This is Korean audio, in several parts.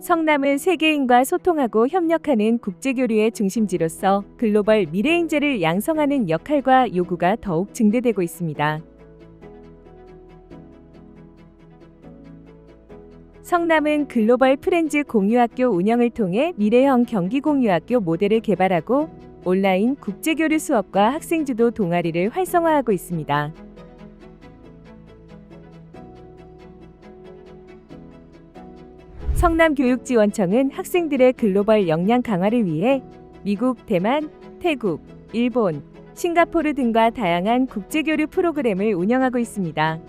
성남은 세계인과 소통하고 협력하는 국제교류의 중심지로서 글로벌 미래인재를 양성하는 역할과 요구가 더욱 증대되고 있습니다. 성남은 글로벌 프렌즈 공유학교 운영을 통해 미래형 경기 공유학교 모델을 개발하고 온라인 국제교류 수업과 학생주도 동아리를 활성화하고 있습니다. 성남교육지원청은 학생들의 글로벌 역량 강화를 위해 미국, 대만, 태국, 일본, 싱가포르 등과 다양한 국제교류 프로그램을 운영하고 있습니다.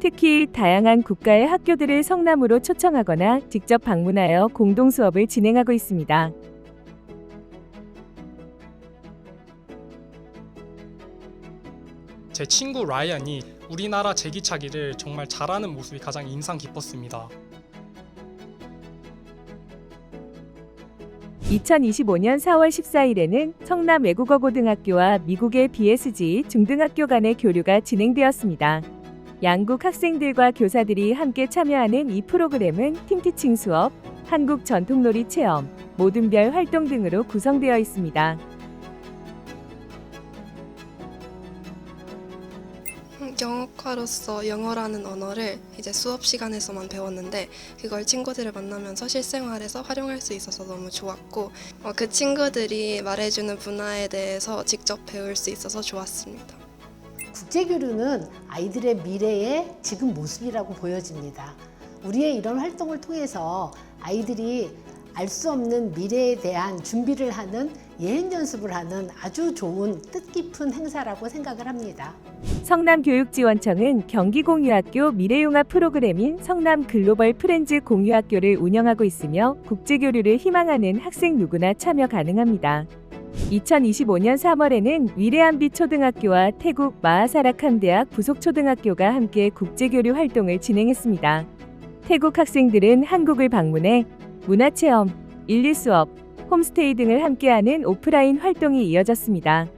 특히 다양한 국가의 학교들을 성남으로 초청하거나 직접 방문하여 공동 수업을 진행하고 있습니다. 제 친구 라이언이 우리나라 제기차기를 정말 잘하는 모습이 가장 인상 깊었습니다. 2025년 4월 14일에는 성남 외국어 고등학교와 미국의 BSG 중등학교 간의 교류가 진행되었습니다. 양국 학생들과 교사들이 함께 참여하는 이 프로그램은 팀티칭 수업, 한국 전통놀이 체험, 모든별 활동 등으로 구성되어 있습니다. 음, 영어과로서 영어라는 언어를 이제 수업 시간에서만 배웠는데 그걸 친구들을 만나면서 실생활에서 활용할 수 있어서 너무 좋았고 어, 그 친구들이 말해주는 문화에 대해서 직접 배울 수 있어서 좋았습니다. 국제교류는 아이들의 미래의 지금 모습이라고 보여집니다. 우리의 이런 활동을 통해서 아이들이 알 수 없는 미래에 대한 준비를 하는 예행 연습을 하는 아주 좋은 뜻깊은 행사라고 생각을 합니다. 성남교육지원청은 경기공유학교 미래융합 프로그램인 성남 글로벌 프렌즈 공유학교를 운영하고 있으며 국제교류를 희망하는 학생 누구나 참여 가능합니다. 2025년 3월에는 위레안비 초등학교와 태국 마하사라캄 대학 부속 초등학교가 함께 국제교류 활동을 진행했습니다. 태국 학생들은 한국을 방문해 문화체험, 일리 수업, 홈스테이 등을 함께하는 오프라인 활동이 이어졌습니다.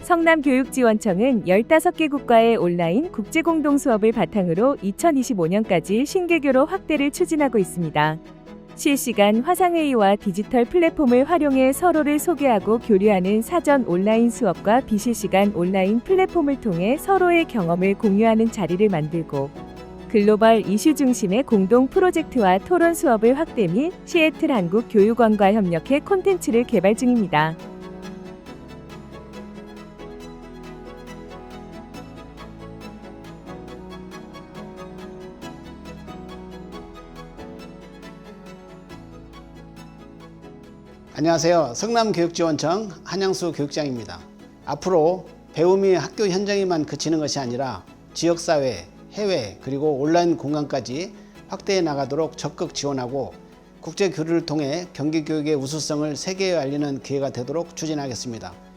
성남교육지원청은 15개 국가의 온라인 국제공동 수업을 바탕으로 2025년까지 신개교로 확대를 추진하고 있습니다. 실시간 화상회의와 디지털 플랫폼을 활용해 서로를 소개하고 교류하는 사전 온라인 수업과 비실시간 온라인 플랫폼을 통해 서로의 경험을 공유하는 자리를 만들고 글로벌 이슈 중심의 공동 프로젝트와 토론 수업을 확대 및 시애틀 한국 교육원과 협력해 콘텐츠를 개발 중입니다. 안녕하세요. 성남교육지원청 한양수 교육장입니다. 앞으로 배움이 학교 현장에만 그치는 것이 아니라 지역사회, 해외, 그리고 온라인 공간까지 확대해 나가도록 적극 지원하고 국제 교류를 통해 경기교육의 우수성을 세계에 알리는 기회가 되도록 추진하겠습니다.